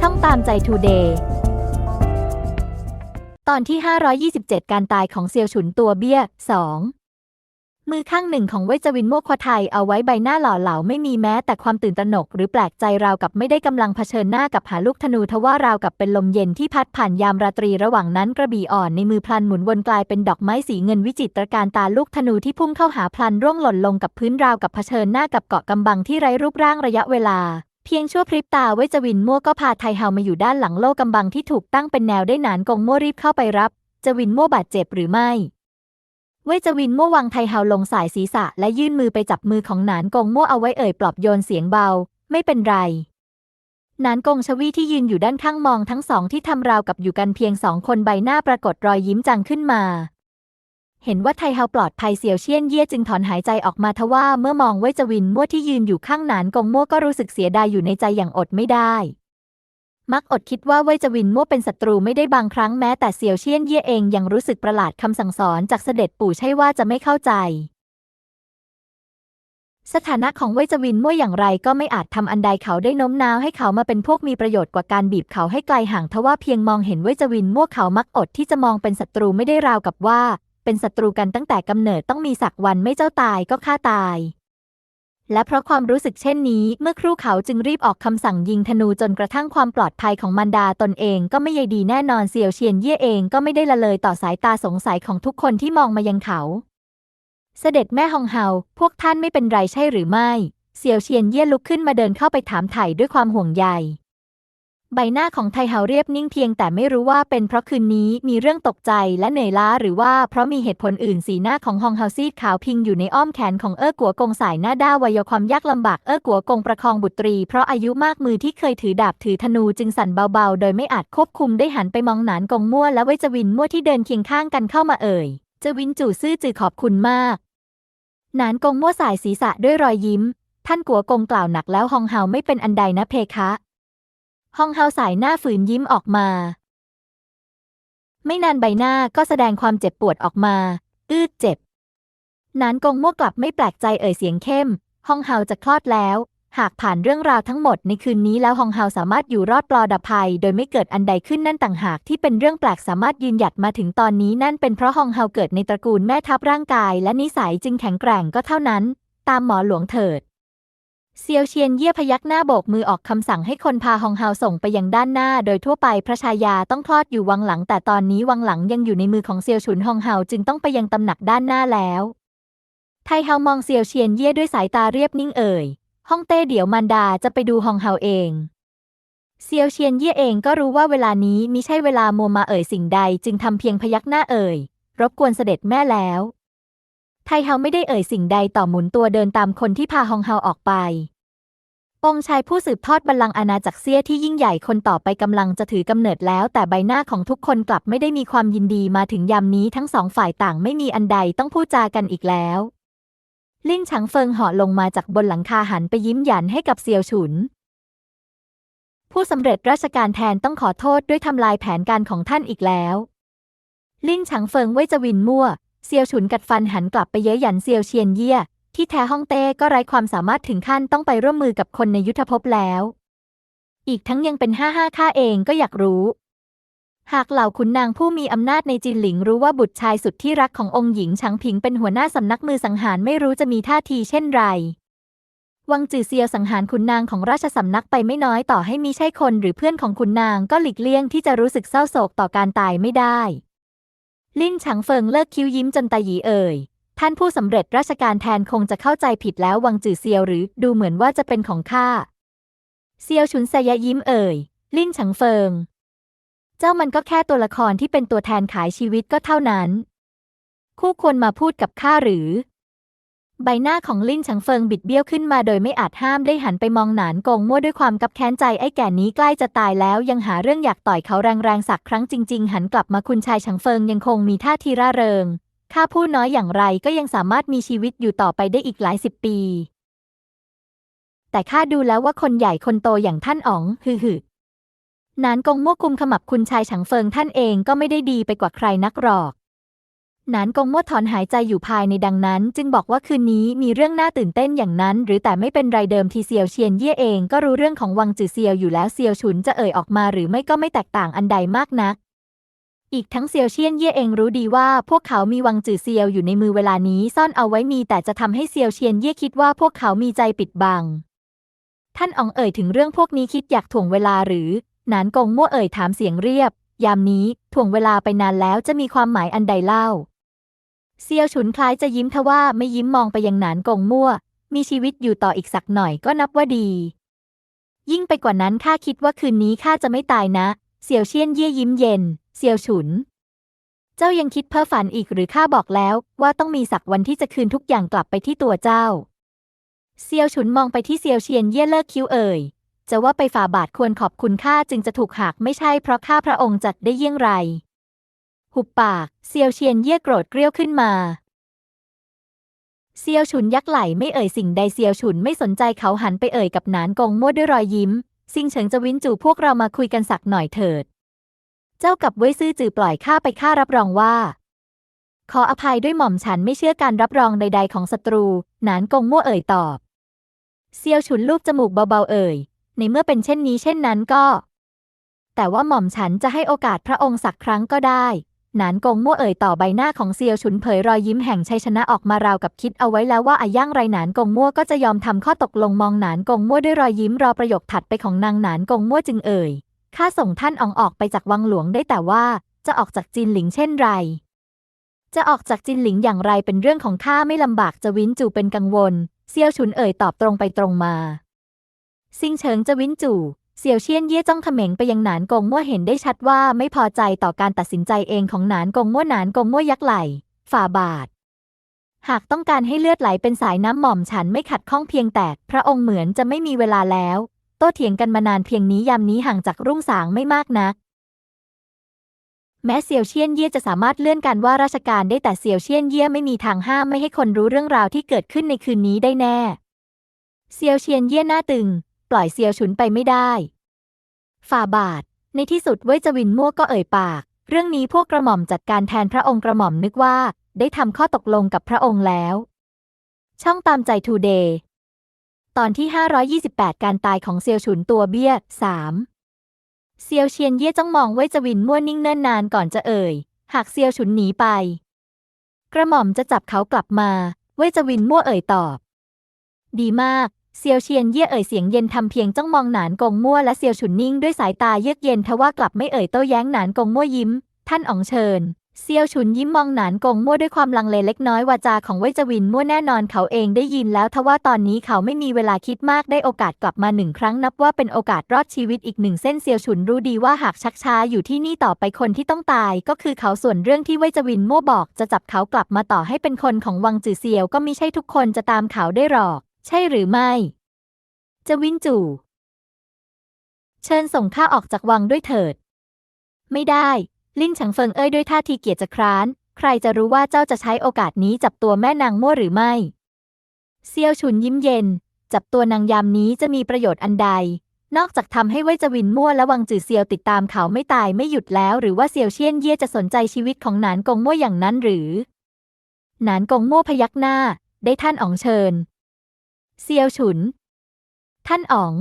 ช่องตามใจทูเดย์ตอนที่ 527 การตายของเซียวฉุนตัวเบี้ย 2 มือข้างหนึ่งของเวจวินโมกควไทยเอาไว้ใบหน้าหล่อเหลาไม่มีแม้แต่ความตื่นตระหนก หรือแปลกใจราวกับไม่ได้กำลังเผชิญหน้ากับหาลูกธนูทว่าราวกับเป็นลมเย็นที่พัดผ่านยามราตรีระหว่างนั้นกระบี่อ่อนในมือพลันหมุนวนกลายเป็นดอกไม้สีเงินวิจิตรการตาลูกธนูที่พุ่งเข้าหาพลันร่วงหล่นลงกับพื้นราวกับเผชิญหน้ากับเกาะกำบังที่ไร้รูปร่างระยะเวลา เพียงชั่วพริบตาเวจวินมั่วก็พาไทเฮามาอยู่ด้านหลังโลกำบังที่ถูกตั้งเป็นแนวได้หนานกงมั่วรีบเข้าไปรับ จวินมั่วบาดเจ็บหรือไม่ เวจวินมั่ววางไทเฮาลงสายศีรษะและยื่นมือไปจับมือของหนานกงมั่วเอาไว้เอ่ยปลอบโยนเสียงเบา ไม่เป็นไรหนานกงชวีที่ยืนอยู่ด้านข้างมองทั้งสองที่ทำราวกับอยู่กันเพียงสองคนใบหน้าปรากฏรอยยิ้มจังขึ้นมา เห็นว่าไทเฮาปลอดภัยเสี่ยวเชียนเย่จึงถอนหายใจออกมาทว่าเมื่อมองเวชจวินมั่วที่ยืนอยู่ข้างหนานกงมั่วก็รู้สึกเสียดายอยู่ในใจอย่างอดไม่ได้ มักอดคิดว่าเว่ยจวินมั่วเป็นศัตรูไม่ได้บางครั้งแม้แต่เซียวเชียนเย่เองยังรู้สึกประหลาดคำสั่งสอนจากเสด็จปู่ใช่ว่าจะไม่เข้าใจ สถานะของเว่ยจวินมั่วอย่างไรก็ไม่อาจทำอันใดเขาได้โน้มน้าวให้เขามาเป็นพวกมีประโยชน์กว่าการบีบเขาให้ไกลห่างทว่าเพียงมองเห็นเว่ยจวินมั่วเขามักอดที่จะมองเป็นศัตรูไม่ได้ราวกับว่า เป็นศัตรูกันตั้งแต่กำเนิดต้องมีสักวันไม่เจ้าตายก็ฆ่าตาย และเพราะความรู้สึกเช่นนี้ เมื่อครู่เขาจึงรีบออกคำสั่งยิงธนูจนกระทั่งความปลอดภัยของมันดาตนเองก็ไม่ใยดีแน่นอนเซียวเชียนเย่เองก็ไม่ได้ละเลยต่อสายตาสงสัยของทุกคนที่มองมายังเขา เสด็จแม่ฮองเฮาพวกท่านไม่เป็นไรใช่หรือไม่เซียวเชียนเย่ลุกขึ้นมาเดินเข้าไปถามไถ่ด้วยความห่วงใย ใบหน้าของไทเฮาเรียบนิ่งเพียงแต่ไม่รู้ว่าเป็นเพราะคืนนี้มีเรื่องตกใจและเหนื่อยล้าหรือว่าเพราะมีเหตุผลอื่นสีหน้าของฮองเฮาซีดขาวพิงอยู่ในอ้อมแขนของเอ้อกัวกงสายหน้าด้าวัยความยากลำบากเอ้อกัวกงประคองบุตรี เพราะอายุมากมือที่เคยถือดาบถือธนูจึงสั่นเบาๆ โดยไม่อาจควบคุมได้หันไปมองหนานกงมั่วและเวจวินมั่วที่เดินเคียงข้างกันเข้ามาเอ่ยจวินจู่ซื่อจือขอบคุณมากหนานกงมั่วสายศีรษะด้วยรอยยิ้ม ท่านกัวกงกล่าวหนักแล้วฮองเฮาไม่เป็นอันใดนะเพคะ ฮองเฮาสายหน้าฝืนยิ้มออกมา ไม่นานใบหน้าก็แสดงความเจ็บปวดออกมา อืดเจ็บ นานกงมั่วกลับไม่แปลกใจเอ่ยเสียงเข้มฮองเฮาจะคลอดแล้ว หากผ่านเรื่องราวทั้งหมดในคืนนี้แล้วฮองเฮาสามารถอยู่รอดปลอดภัย โดยไม่เกิดอันใดขึ้นนั่นต่างหากที่เป็นเรื่องแปลกสามารถยืนหยัดมาถึงตอนนี้นั่นเป็นเพราะฮองเฮาเกิดในตระกูลแม่ทัพร่างกาย และนิสัยจึงแข็งแกร่งก็เท่านั้น ตามหมอหลวงเถิด เซียวเชียนเยี่ยพยักหน้าโบกมือออกคำสั่งให้คนพาฮองเฮาส่งไปยังด้านหน้า โดยทั่วไปพระชายาต้องคลอดอยู่วังหลัง แต่ตอนนี้วังหลังยังอยู่ในมือของเซียวฉุนฮองเฮาจึงต้องไปยังตำหนักด้านหน้าแล้ว ไทเฮามองเซียวเชียนเย่ด้วยสายตาเรียบนิ่งเอ่ยฮ่องเต้เดี๋ยวมันดาจะไปดูฮองเฮาเองเซียวเชียนเย่เองก็รู้ว่าเวลานี้มิใช่เวลามัวมาเอ่ยสิ่งใดจึงทำเพียงพยักหน้าเอ่ย รบกวนเสด็จแม่แล้ว ไทเฮาไม่ได้เอ่ยสิ่งใดต่อหมุนตัวเดินตามคนที่พาฮองเฮาออกไป องค์ชายผู้สืบทอดบัลลังก์อาณาจักรเซียที่ยิ่งใหญ่คนต่อไปกำลังจะถือกำเนิดแล้ว แต่ใบหน้าของทุกคนกลับไม่ได้มีความยินดีมาถึงยามนี้ทั้งสองฝ่ายต่างไม่มีอันใดต้องพูดจากันอีกแล้ว ลิ่นฉังเฟิงเหาะลงมาจากบนหลังคาหันไปยิ้มหยันให้กับเซียวฉุนผู้สำเร็จราชการแทนต้องขอโทษด้วยทำลายแผนการของท่านอีกแล้ว ลิ่นฉังเฟิงไว้จะวินมั่ว เซียวฉุนกัดฟันหันกลับไปเย้ยหยันเซียวเชียนเยี่ยที่แท้ฮ่องเต้ก็ไร้ความสามารถถึงขั้นต้องไปร่วมมือกับคนในยุทธภพแล้ว อีกทั้งยังเป็นห้าห้าข้าเองก็อยากรู้ หากเหล่าขุนนางผู้มีอำนาจในจินหลิงรู้ว่าบุตรชายสุดที่รักขององค์หญิงฉางผิงเป็นหัวหน้าสำนักมือสังหารไม่รู้จะมีท่าทีเช่นไร วังจือเซียวสังหารขุนนางของราชสำนักไปไม่น้อยต่อให้มีใช่คนหรือเพื่อนของขุนนางก็หลีกเลี่ยงที่จะรู้สึกเศร้าโศกต่อการตายไม่ได้ ลิ่นฉางเฟิงเลิกคิ้วยิ้มจนตาหยีเอ่ย ท่านผู้สำเร็จราชการแทนคงจะเข้าใจผิดแล้ววังจือเซียวหรือดูเหมือนว่าจะเป็นของข้า เซียวฉุนแซยะยิ้มเอ่ย ลิ่นฉางเฟิง เจ้ามันก็แค่ตัวละครที่เป็นตัวแทนขายชีวิตก็เท่านั้น คู่ควรมาพูดกับข้าหรือ ใบหน้าของลิ่นฉังเฟิงบิดเบี้ยวขึ้นมาโดยไม่อาจห้ามได้หันไปมองหนานกงมั่วด้วยความกับแค้นใจไอ้แก่นี้ใกล้จะตายแล้วยังหาเรื่องอยากต่อยเขาแรงๆสักครั้งจริง ๆ หันกลับมาคุณชายฉังเฟิงยังคงมีท่าทีร่าเริงข้าพูดน้อยอย่างไรก็ยังสามารถมีชีวิตอยู่ต่อไปได้อีกหลายสิบปี แต่ข้าดูแล้วว่าคนใหญ่คนโตอย่างท่านอ๋องฮือหือนานกงมั่วกุมขมับคุณชายฉังเฟิงท่านเองก็ไม่ได้ดีไปกว่าใครนักหรอก นานกงมั่วถอนหายใจอยู่ภายในดังนั้น จึงบอกว่าคืนนี้มีเรื่องน่าตื่นเต้นอย่างนั้น หรือแต่ไม่เป็นไรเดิมทีเซียวเชียนเย่เองก็รู้เรื่องของวังจือเซียวอยู่แล้วเซียวฉุนจะเอ่ยออกมาหรือไม่ก็ไม่แตกต่างอันใดมากนัก อีกทั้งเซียวเชียนเย่เองรู้ดีว่า พวกเขามีวังจือเซียวอยู่ในมือเวลานี้ซ่อนเอาไว้มีแต่จะทำให้เซียวเชียนเย่คิดว่าพวกเขามีใจปิดบัง ท่านอองเอ่ยถึงเรื่องพวกนี้คิดอยากถ่วงเวลาหรือหนานกงมั่วเอ่ยถามเสียงเรียบ ยามนี้ถ่วงเวลาไปนานแล้วจะมีความหมายอันใดเล่า เซียวฉุนคล้ายจะยิ้มทว่าไม่ยิ้มมองไปยังหนานกงมั่ว มีชีวิตอยู่ต่ออีกสักหน่อยก็นับว่าดี ยิ่งไปกว่านั้นข้าคิดว่าคืนนี้ข้าจะไม่ตายนะ เสี่ยวเชียนเย่ยิ้มเย็น เซียวฉุน เจ้ายังคิดเพ้อฝันอีกหรือข้าบอกแล้วว่าต้องมีสักวันที่จะคืนทุกอย่างกลับไปที่ตัวเจ้า เซียวฉุนมองไปที่เซียวเชียนเย่เลิกคิ้วเอ่ยจะว่าไปฝ่าบาทควรขอบคุณข้าจึงจะถูกหักไม่ใช่เพราะข้าพระองค์จัดได้เยี่ยงไร หุบปาก เซียวเชียนเย่โกรธเกรี้ยวขึ้นมา เซียวฉุนยักไหลไม่เอ่ยสิ่งใดเซียวฉุนไม่สนใจเขาหันไปเอ่ยกับหนานกงมั่วด้วยรอยยิ้ม ซิงเฉิงจะวินจู่พวกเรามาคุยกันสักหน่อยเถิด เจ้ากับเว่ยซื่อจือปล่อยข้าไปข้ารับรองว่า ขออภัยด้วยหม่อมฉันไม่เชื่อการรับรองใด ๆ ของศัตรู หนานกงมั่วเอ่ยตอบ เซียวฉุนลูบจมูกเบาๆเอ่ย ในเมื่อเป็นเช่นนี้เช่นนั้นก็แต่ว่าหม่อมฉันจะให้โอกาสพระองค์สักครั้งก็ได้ หนานกงมั่วเอ่ยต่อใบหน้าของเซียวฉุนเผยรอยยิ้มแห่งชัยชนะออกมาราวกับคิดเอาไว้แล้วว่าอาย่างไรหนานกงมั่วก็จะยอมทำข้อตกลงมองหนานกงมั่วด้วยรอยยิ้มรอประโยคถัดไปของนางหนานกงมั่วจึงเอ่ยข้าส่งท่านอองออกไปจากวังหลวงได้แต่ว่าจะออกจากจินหลิงเช่นไร จะออกจากจินหลิงอย่างไรเป็นเรื่องของข้าไม่ลำบากจะวินจูเป็นกังวล เซียวฉุนเอ่ยตอบตรงไปตรงมา ซิงเฉิงจะวินจู่ เสี่ยวเชียนเย่จ้องเขม็งไปยังหนานกงมั่วเห็นได้ชัดว่าไม่พอใจต่อการตัดสินใจเองของหนานกงมั่วหนานกงมั่วยักไหลฝ่าบาท หากต้องการให้เลือดไหลเป็นสายน้ำหม่อมฉันไม่ขัดข้องเพียงแต่พระองค์เหมือนจะไม่มีเวลาแล้ว โต้เถียงกันมานานเพียงนี้ยามนี้ห่างจากรุ่งสางไม่มากนัก แม้เสี่ยวเชียนเย่จะสามารถเลื่อนการว่าราชการได้แต่เสี่ยวเชียนเย่ไม่มีทางห้ามไม่ให้คนรู้เรื่องราวที่เกิดขึ้นในคืนนี้ได้แน่เซียวเชียนเย่หน้าตึง ปล่อยเซียวฉุนไปไม่ได้ ฝ่าบาท ในที่สุดเว่ยจวินมั่วก็เอ่ยปาก เรื่องนี้พวกกระหม่อมจัดการแทนพระองค์กระหม่อมนึกว่า ได้ทำข้อตกลงกับพระองค์แล้ว ช่องตามใจทูเดย์ตอนที่ 528 การตายของเซียวฉุนตัวเบี้ย3เซียวเชียนเย่จ้องมองเว่ยจวินมั่วนิ่งเนิ่นนานก่อนจะเอ่ย หากเซียวฉุนหนีไป กระหม่อมจะจับเขากลับมา เว่ยจวินมั่วเอ่ยตอบ ดีมาก เซียวเชียนเย่เอ่ยเสียงเย็นทำเพียงจ้องมองหนานกงมั่วและเซียวฉุนนิ่งด้วยสายตาเยือกเย็นทว่ากลับไม่เอ่ยโต้แย้งหนานกงมั่วยิ้ม ท่านอ๋องเชิญเซียวฉุนยิ้มมองหนานกงมั่วด้วยความลังเลเล็กน้อยวาจาของเว่ยจวินมั่วแน่นอนเขาเองได้ยินแล้วทว่าตอนนี้เขาไม่มีเวลาคิดมากได้โอกาสกลับมาหนึ่งครั้งนับว่าเป็นโอกาสรอดชีวิตอีกหนึ่งเส้นเซียวฉุนรู้ดีว่าหากชักช้าอยู่ที่นี่ต่อไปคนที่ต้องตาย ก็คือเขาส่วนเรื่องที่เว่ยจวินมั่วบอก จะจับเขากลับมาต่อให้เป็นคนของวังจือเซียวก็มิใช่ทุกคนจะตามเขาได้หรอก ใช่หรือไม่ จะวินจู่เชิญส่งข้าออกจากวังด้วยเถิด ไม่ได้ ลิ้นฉังเฟิงเอ้ยด้วยท่าทีเกียจจะคร้าน ใครจะรู้ว่าเจ้าจะใช้โอกาสนี้จับตัวแม่นางมั่วหรือไม่ เซียวฉุนยิ้มเย็น จับตัวนางยามนี้จะมีประโยชน์อันใด นอกจากทำให้เว่ยจวินมั่วและวังจือเซียวติดตามเขาไม่ตายไม่หยุดแล้ว หรือว่าเซียวเชียนเย่จะสนใจชีวิตของหนานกงมั่วอย่างนั้นหรือ หนานกงมั่วพยักหน้า ได้ท่านอ๋องเชิญ เซียวฉุน ท่านอ๋อง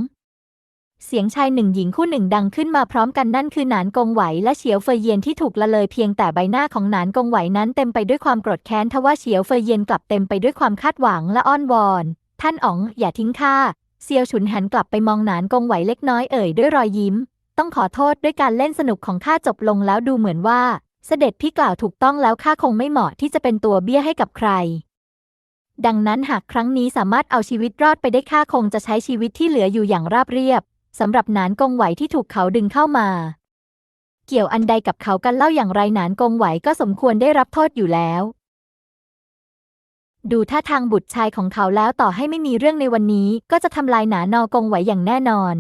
เสียงชายหนึ่งหญิงคู่หนึ่งดังขึ้นมาพร้อมกันนั่นคือหนานกงไหวและเฉียวเฟยเยียนที่ถูกละเลยเพียงแต่ใบหน้าของหนานกงไหวนั้นเต็มไปด้วยความโกรธแค้นทว่าเฉียวเฟยเยียนกลับเต็มไปด้วยความคาดหวังและอ้อนวอน ท่านอ๋อง อย่าทิ้งข้าเซียวฉุนหันกลับไปมองหนานกงไหวเล็กน้อยเอ่ยด้วยรอยยิ้ม ต้องขอโทษด้วยการเล่นสนุกของข้าจบลงแล้วดูเหมือนว่า เสด็จพี่กล่าวถูกต้องแล้วข้าคงไม่เหมาะที่จะเป็นตัวเบี้ยให้กับใคร ดังนั้นหากครั้งนี้สามารถเอาชีวิตรอดไปได้ข้าคงจะใช้ชีวิตที่เหลืออยู่อย่างราบเรียบสำหรับหนานกงไหวที่ถูกเขาดึงเข้ามา เกี่ยวอันใดกับเขากันเล่าอย่างไรหนานกงไหวก็สมควรได้รับโทษอยู่แล้ว ดูท่าทางบุตรชายของเขาแล้วต่อให้ไม่มีเรื่องในวันนี้ ก็จะทำลายหนานอกงไหวอย่างแน่นอน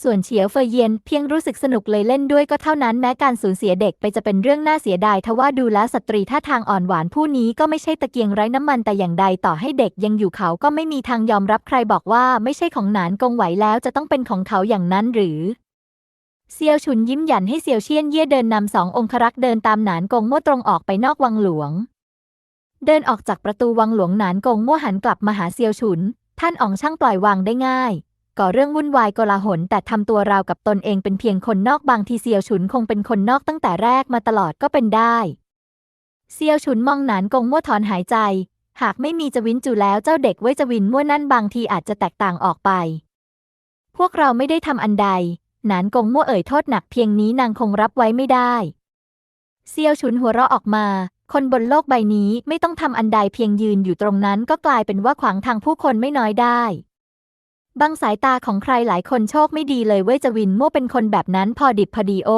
ส่วนเฉียวเฟยเยียนเพียงรู้สึกสนุกเลยเล่นด้วยก็เท่านั้นแม้การสูญเสียเด็กไปจะเป็นเรื่องน่าเสียดายทว่าดูแลสตรีท่าทางอ่อนหวานผู้นี้ก็ไม่ใช่ตะเกียงไร้น้ำมันแต่อย่างใดต่อให้เด็กยังอยู่เขาก็ไม่มีทางยอมรับใครบอกว่าไม่ใช่ของหนานกงไหวแล้วจะต้องเป็นของเขาอย่างนั้นหรือเซียวฉุนยิ้มหยันให้เซียวเชียนเย่เดินนำสององครักษ์เดินตามหนานกงมั่วตรงออกไปนอกวังหลวง เดินออกจากประตูวังหลวงหนานกงมั่วหันกลับมาหาเซียวฉุน ท่านอ๋องช่างปล่อยวางได้ง่าย ก่อเรื่องวุ่นวายโกลาหลแต่ทำตัวราวกับตนเองเป็นเพียงคนนอกบางทีเซียวฉุนคงเป็นคนนอกตั้งแต่แรกมาตลอดก็เป็นได้ เซียวฉุนมองหนานกงมั่วถอนหายใจ หากไม่มีจวินจูแล้วเจ้าเด็กเว่ยจวินมั่วนั่นบางทีอาจจะแตกต่างออกไป พวกเราไม่ได้ทำอันใด หนานกงมั่วเอ่ยโทษหนักเพียงนี้นางคงรับไว้ไม่ได้เซียวฉุนหัวเราะออกมา คนบนโลกใบนี้ไม่ต้องทำอันใดเพียงยืนอยู่ตรงนั้นก็กลายเป็นว่าขวางทางผู้คนไม่น้อยได้ บางสายตาของใครหลายคนโชคไม่ดีเลยเว้ยจวินมั่วเป็นคนแบบนั้นพอดิบพอดีโอ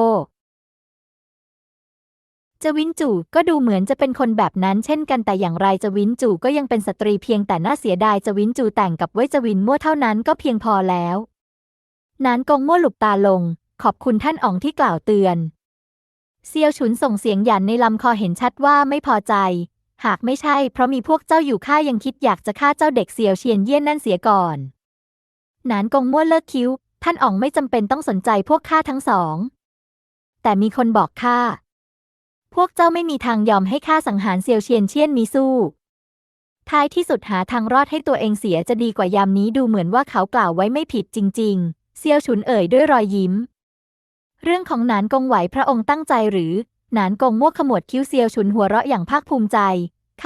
จวินจู่ก็ดูเหมือนจะเป็นคนแบบนั้นเช่นกันแต่อย่างไรจวินจู่ก็ยังเป็นสตรีเพียงแต่น่าเสียดายจวินจู่แต่งกับเว้ยจวินมั่วเท่านั้นก็เพียงพอแล้ว นานกงมั่วหลุบตาลง ขอบคุณท่านอ๋องที่กล่าวเตือน เซียวฉุนส่งเสียงหยันในลำคอเห็นชัดว่าไม่พอใจ หากไม่ใช่ เพราะมีพวกเจ้าอยู่ข้ายังคิดอยากจะฆ่าเจ้าเด็กเซียวเชียนเยี่ยนนั่นเสียก่อน นานกงมั่วเลิกคิ้ว ท่านอ๋องไม่จำเป็นต้องสนใจพวกข้าทั้งสอง แต่มีคนบอกข้า พวกเจ้าไม่มีทางยอมให้ข้าสังหารเซียวเชียนเชียนนี้สู้ ท้ายที่สุดหาทางรอดให้ตัวเองเสียจะดีกว่ายามนี้ดูเหมือนว่าเขากล่าวไว้ไม่ผิดจริง ๆ เซียวฉุนเอ่ยด้วยรอยยิ้ม เรื่องของหนานกงไหวพระองค์ตั้งใจหรือหนานกงมั่วขมวดคิ้วเซียวฉุนหัวเราะอย่างภาคภูมิใจ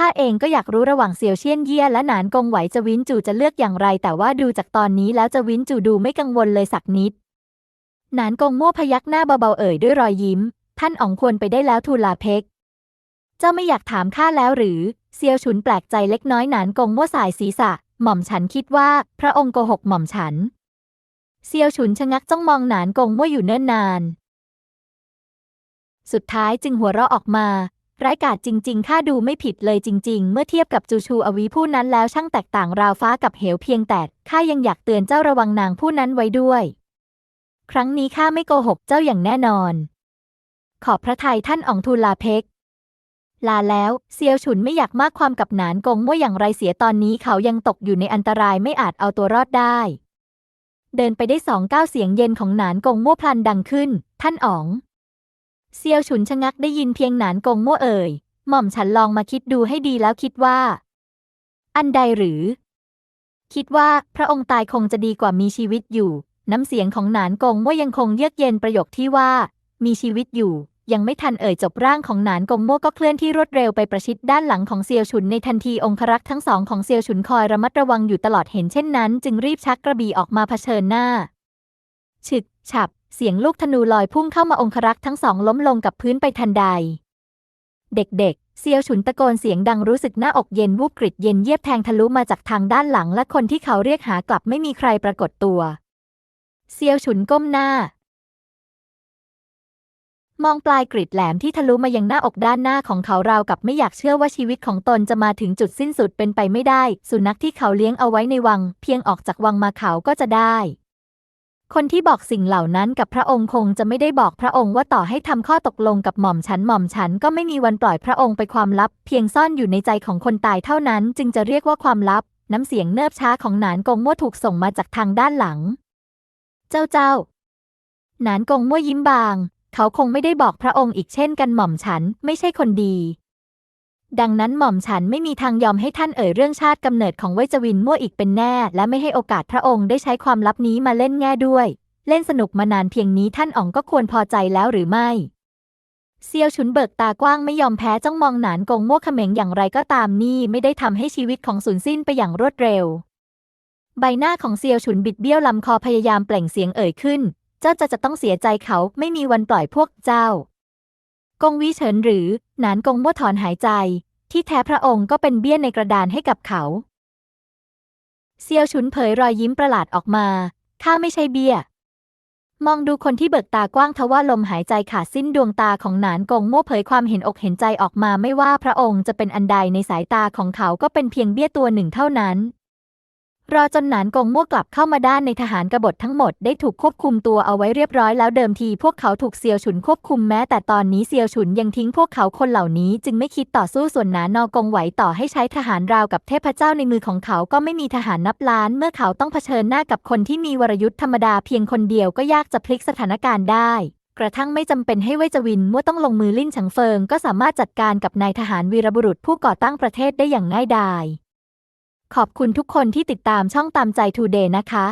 ข้าเองก็อยากรู้ระหว่างเซียวเชียนเยี่ยและหนานกงไหวจะวินจูจะเลือกอย่างไร แต่ว่าดูจากตอนนี้แล้วจะวินจูดูไม่กังวลเลยสักนิด หนานกงมั่วพยักหน้าเบาๆเอ่ยด้วยรอยยิ้ม ท่านอ๋องควรไปได้แล้วทูลาเพ็กเจ้าไม่อยากถามข้าแล้วหรือ เซียวฉุนแปลกใจเล็กน้อยหนานกงมั่วสายศีรษะ หม่อมฉันคิดว่า พระองค์โกหกหม่อมฉัน เซียวฉุนชะงักจ้องมองหนานกงมั่วอยู่เนิ่นนาน สุดท้ายจึงหัวเราะออกมา ร้ายกาจจริง ๆ ข้าดูไม่ผิดเลยจริง ๆ เมื่อเทียบกับจูชูอวีผู้นั้นแล้วช่างแตกต่างราวฟ้ากับเหวเพียงแต่ข้ายังอยากเตือนเจ้าระวังนางผู้นั้นไว้ด้วย ครั้งนี้ข้าไม่โกหกเจ้าอย่างแน่นอน ขอบพระทัยท่านอองทูลลาเพ็กลาแล้วเซียวฉุนไม่อยากมากความกับหนานกงว่าอย่างไรเสียตอนนี้เขายังตกอยู่ในอันตรายไม่อาจเอาตัวรอดได้ เดินไปได้สองก้าวเสียงเย็นของหนานกงมั่วพลันดังขึ้น ท่านอ๋อง เซียวฉุนชะงักได้ยินเพียงหนานกงมั่วเอ่ย หม่อมฉันลองมาคิดดูให้ดีแล้วคิดว่า อันใดหรือ คิดว่าพระองค์ตายคงจะดีกว่ามีชีวิตอยู่ น้ำเสียงของหนานกงมั่วยังคงเยือกเย็นประโยคที่ว่า มีชีวิตอยู่ ยังไม่ทันเอ่ยจบร่างของหนานกงมั่วก็เคลื่อนที่รวดเร็วไปประชิดด้านหลังของเซียวฉุนในทันทีองครักษ์ทั้งสองของเซียวฉุนคอยระมัดระวังอยู่ตลอดเห็นเช่นนั้น จึงรีบชักกระบี่ออกมาเผชิญหน้า ฉึกฉับ เสียงลูกธนูลอยพุ่งเข้ามาองครักษ์ทั้งสองล้มลงกับพื้นไปทันใด เด็กๆ เซียวฉุนตะโกนเสียงดังรู้สึกหน้าอกเย็นวูบกริดเย็นเยียบแทงทะลุมาจากทางด้านหลังและคนที่เขาเรียกหากลับไม่มีใครปรากฏตัว เซียวฉุนก้มหน้า มองปลายกริดแหลมที่ทะลุมายังหน้าอกด้านหน้าของเขาราวกับไม่อยากเชื่อว่าชีวิตของตนจะมาถึงจุดสิ้นสุดเป็นไปไม่ได้ สุนัขที่เขาเลี้ยงเอาไว้ในวัง เพียงออกจากวังมาเขาก็จะได้ คนที่บอกสิ่งเหล่านั้นกับพระองค์คงจะไม่ได้บอกพระองค์ว่าต่อให้ทำข้อตกลงกับหม่อมฉันหม่อมฉันก็ไม่มีวันปล่อยพระองค์ไปความลับ เพียงซ่อนอยู่ในใจของคนตายเท่านั้น จึงจะเรียกว่าความลับ น้ำเสียงเนิบช้าของหนานกงมั่วถูกส่งมาจากทางด้านหลัง เจ้าเจ้า หนานกงมั่วยิ้มบาง เขาคงไม่ได้บอกพระองค์อีกเช่นกันหม่อมฉันไม่ใช่คนดี ดังนั้นหม่อมฉันไม่มีทางยอมให้ท่านเอ่ยเรื่องชาติกำเนิดของเวจวินมั่วอีกเป็นแน่ และไม่ให้โอกาสพระองค์ได้ใช้ความลับนี้มาเล่นแง่ด้วย เล่นสนุกมานานเพียงนี้ท่านอ๋องก็ควรพอใจแล้วหรือไม่เซียวฉุนเบิกตากว้างไม่ยอมแพ้จ้องมองหนานกงมั่วเขม็งอย่างไรก็ตามนี่ไม่ได้ทำให้ชีวิตของสูญสิ้นไปอย่างรวดเร็ว ใบหน้าของเซียวฉุนบิดเบี้ยวลำคอพยายามเปล่งเสียงเอ่ยขึ้น เจ้าจะจะต้องเสียใจเขาไม่มีวันปล่อยพวกเจ้า กงวิเฉินหรือ หนานกงมั่วถอนหายใจ ที่แท้พระองค์ก็เป็นเบี้ยในกระดานให้กับเขา เซียวฉุนเผยรอยยิ้มประหลาดออกมา ข้าไม่ใช่เบี้ย มองดูคนที่เบิกตากว้างทว่าลมหายใจขาดสิ้นดวงตาของหนานกงมั่วเผยความเห็นอกเห็นใจออกมาไม่ว่าพระองค์จะเป็นอันใดในสายตาของเขาก็เป็นเพียงเบี้ยตัวหนึ่งเท่านั้น รอจนหนานกงมั่วกลับเข้ามาด้านในทหารกบฏทั้งหมดได้ถูกควบคุมตัวเอาไว้เรียบร้อยแล้วเดิมทีพวกเขาถูกเซียวฉุนควบคุมแม้แต่ตอนนี้เซียวฉุนยังทิ้งพวกเขาคนเหล่านี้จึงไม่คิดต่อสู้ส่วนหนานอกงไหวต่อให้ใช้ทหารราวกับเทพเจ้าในมือของเขาก็ไม่มีทหารนับล้าน เมื่อเขาต้องเผชิญหน้ากับคนที่มีวรยุทธ์ธรรมดาเพียงคนเดียวก็ยากจะพลิกสถานการณ์ได้กระทั่งไม่จำเป็นให้เวจวินมั่วต้องลงมือลิ่นฉังเฟิง ก็สามารถจัดการกับนายทหารวีรบุรุษผู้ก่อตั้งประเทศได้อย่างง่ายดาย ขอบคุณทุกคนที่ติดตามช่องตามใจทูเดย์นะคะ